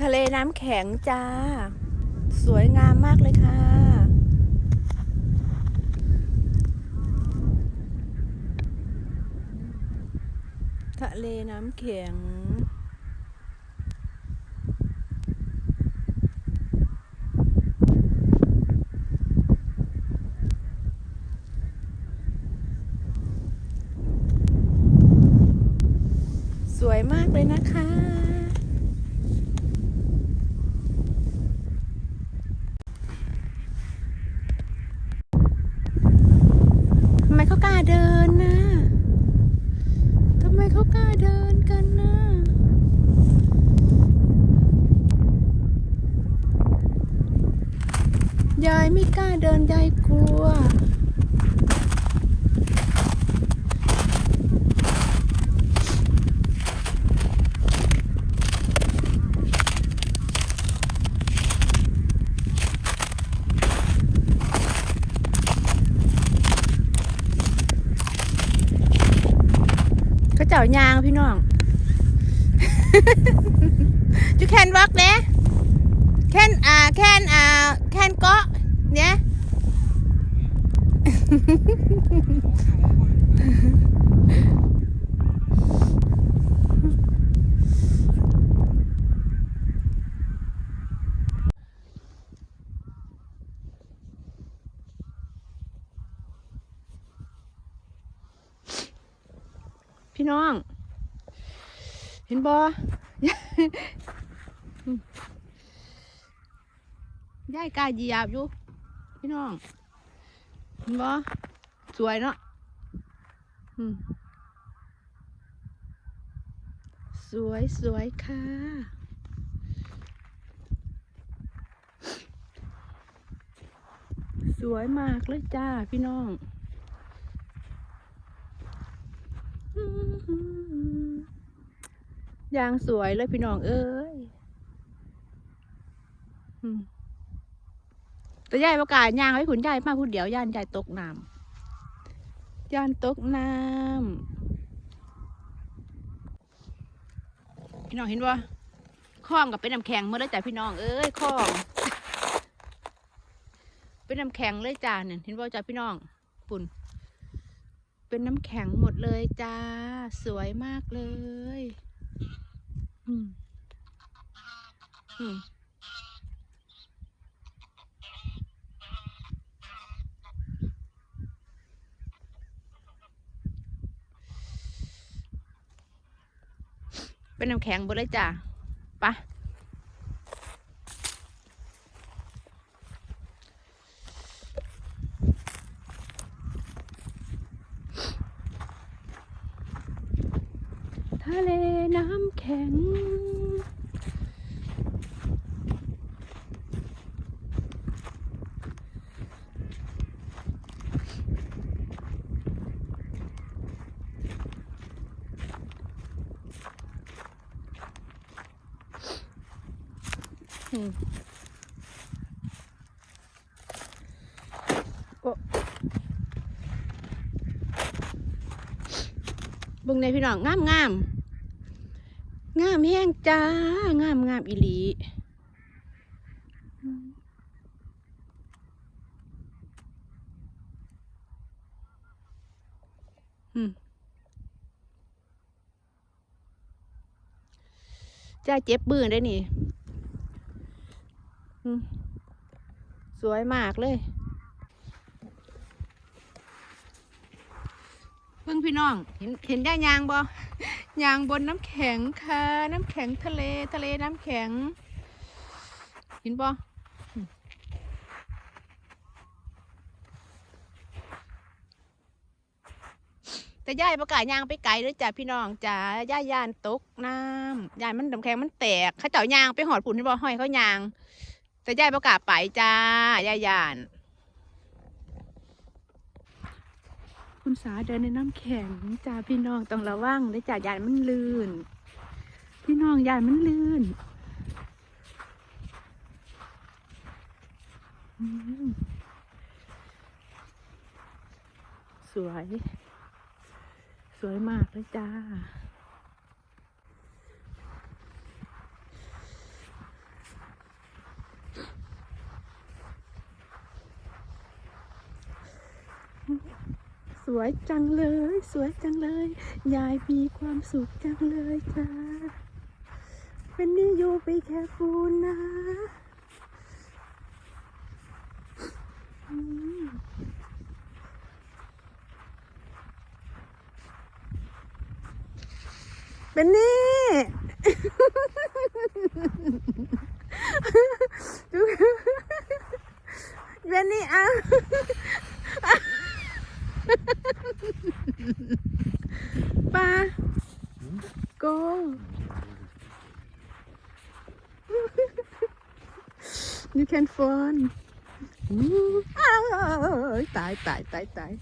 ทะเลน้ำแข็งจ้า สวยงามมากเลยค่ะ ทะเลน้ำแข็งสวยมากเลยนะคะ ทำไมเขากล้าเดินนะทำไมเขากล้าเดินกันนะ ยายไม่กล้าเดินยายกลัวเขาเจ้ายางพี่น้องจูแคนวักเนะ แค่นอ่าแค่นอ่าแคนเกาะเนี่ยพี่น้อง เห็นบอ ยายกายเหยียบอยู่ พี่น้องเห็นบอสวยเนาะสวยสวยค่ะ สวยมากเลยจ้าพี่น้องยางสวยเลยพี่น้องเอ้ย อืม แต่ยายประกาศยางไว้ขุนยายมาพูดเดียวย่านยายตกน้ำย่านตกน้ำพี่น้องเห็นว่าคล้องกับเป็นน้ำแข็งหมาเลยจ้ะพี่น้องเอ้ยคล้อง เป็นน้ำแข็งเลยจ้าเนี่ยเห็นว่าจ้ะพี่น้องปุ่น เป็นน้ำแข็งหมดเลยจ้า สวยมากเลย อืมอืม เป็นน้ำแข็งหมดเลยจ้ะไปะทะเลน้ำแข็ง บึงในพี่น้องงามงามงามแห้งจ้างามงามอีหลีอืมจ้าเจ็บบื้อได้นี่ สวยมากเลย เพิ่งพี่น้อง เห็นเห็นได้ยางบ่ยางบนน้ำแข็งค่ะ น้ำแข็งทะเลทะเลน้ำแข็ง เห็นบ่อืมแต่ย่ายประกาศยางไปไกลเลยจ้ะพี่น้องจ้าย่ายยานตกน้ำยานมันน้ำแข็งมันแตกเขาเจ้ายางไปหอดผุนเห็นบ่ห้อยเขายาง แต่ยายประกาศไปจ้ายายยาน คุณสาเดินในน้ำแข็งจ้าพี่น้องต้องระวังเลยจ้ายานมันลื่น พี่น้องยานมันลื่นสวย สวยมากเลยจ้า วยจังเลย สวยจังเลย ยายมีความสุขจังเลยจ้าเป็นนี่อยู่ไปแค่ฟูนนะเป็นนี่เป็นนี่อะ ปลาโกยูแคนฟอนตายตายตายตาย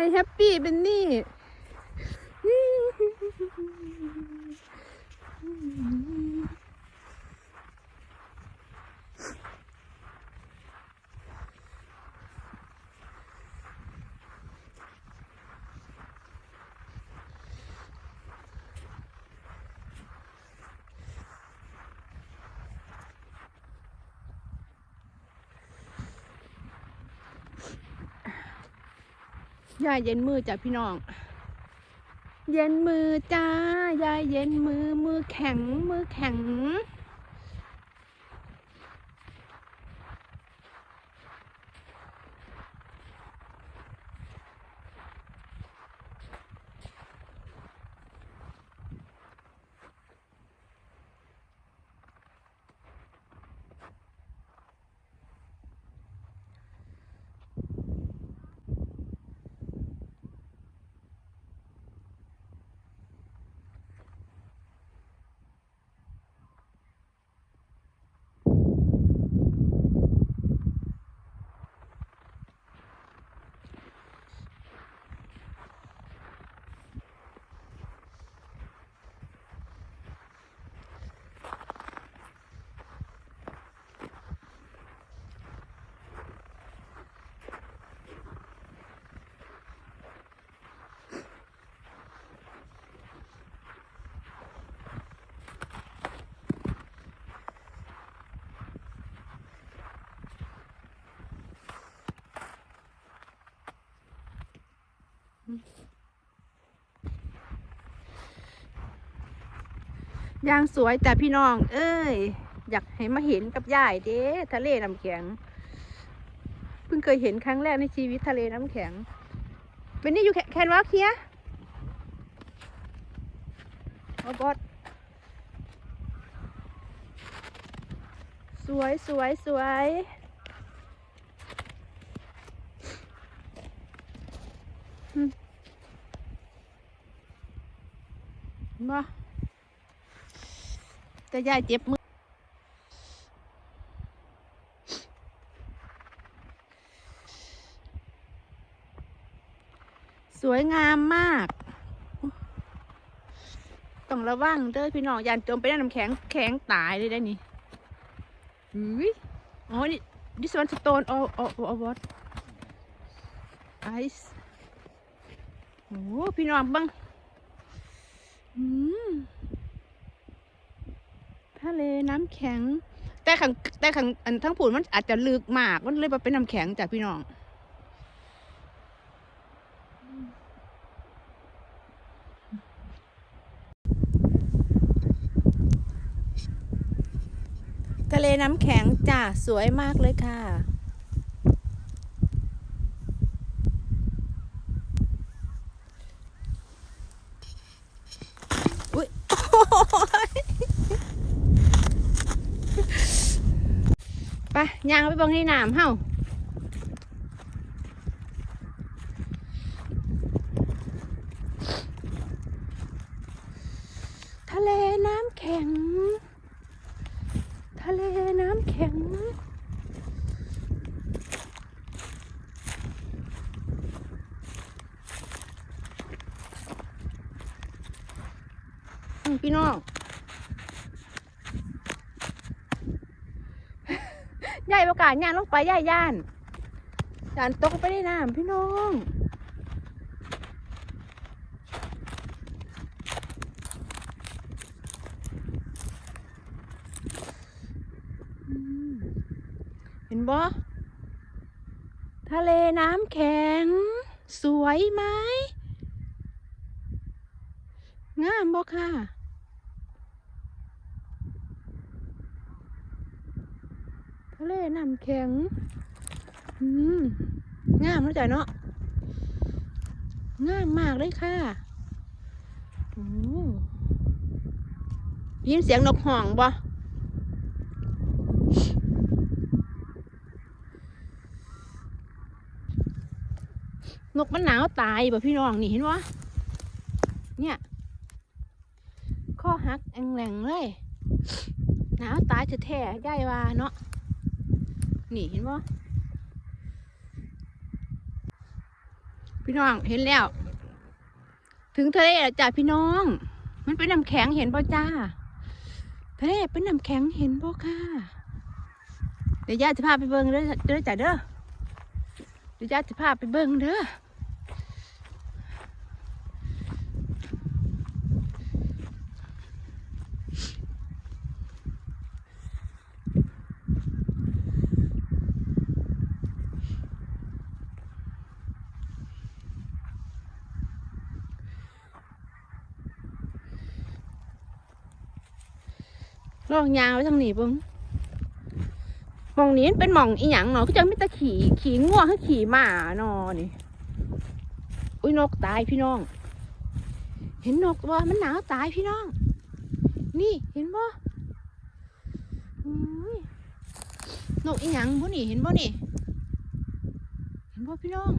ไอแฮปปี้เป็นนี่ ยายเย็นมือจ้ะพี่น้อง เย็นมือจ้ายายเย็นมือมือแข็งมือแข็ง ยางสวยแต่พี่น้อง เอ้ย อยากให้มาเห็นกับยายเด้ทะเลน้ำแข็ง เพิ่งเคยเห็นครั้งแรกในชีวิตทะเลน้ำแข็งเป็นนี่อยู่แคนวาเคียโอ้บอสสวยสวยสวยมา แต่ยายเจ็บมือ สวยงามมาก ต้องระวังเด้อพี่น้องยานจมไปในน้ำแข็งแข็งตายเลยได้นี่อุ้ยอ๋อนี่ this one stone or or or what ice โอ้พี่น้องบังอืม ทะเลน้ำแข็ง แต่ขังแต่ขังอันทั้งผุนมันอาจจะลึกมาก มันเลยมาเป็นน้ำแข็งจากพี่น้อง ทะเลน้ำแข็งจ้ะสวยมากเลยค่ะ อุ้ย โอ้ยไป ย่างไปบังให้น้ำเฮ้าทะเลน้ำแข็ง ทะเลน้ำแข็งพี่น้อง ยายประกาศย่านลงไปย่ายย่านจานตกไปในน้ำพี่น้องอืมเห็นบ่ทะเลน้ำแข็ง สวยไหมงามบ่ค่ะ ทะเลน้ำแข็งอืมงามแล้วจ้ะเนาะงามมากเลยค่ะโอ้ยินเสียงนกห่องบ่นกมันหนาวตายบ่พี่น้องนี่เห็นวะเนี่ย ข้อหักแองแหลงเลย หนาวตายจะแท้ๆย่ว่าเนาะ นี่เห็นบ่พี่น้องเห็นแล้ว ถึงทะเลแล้วจ้าพี่น้อง มันเป็นน้ำแข็งเห็นบ่จ้าทะเลเป็นน้ำแข็งเห็นบ่ค่ะเดี๋ยวย่าจะพาไปเบิ้งเด้อเด้อจ้าเด้อเดี๋ยวย่าจะพาไปเบิ้งเด้อ ลองยาวไว้ทางนี้เบิ่งมองนี้เป็นหมองอีหยังเนาะก็จะไมีแตะขี่ขี่ง่วงให้ขี่หมาเนาะนี่ อุ้ยนกตายพี่น้อง เห็นนกว่ามันหนาวตายพี่น้อง นี่เห็นบ่อุ้ยนกอีหยังบ่นี่เห็นบ่นี่ เห็นบ่พี่น้อง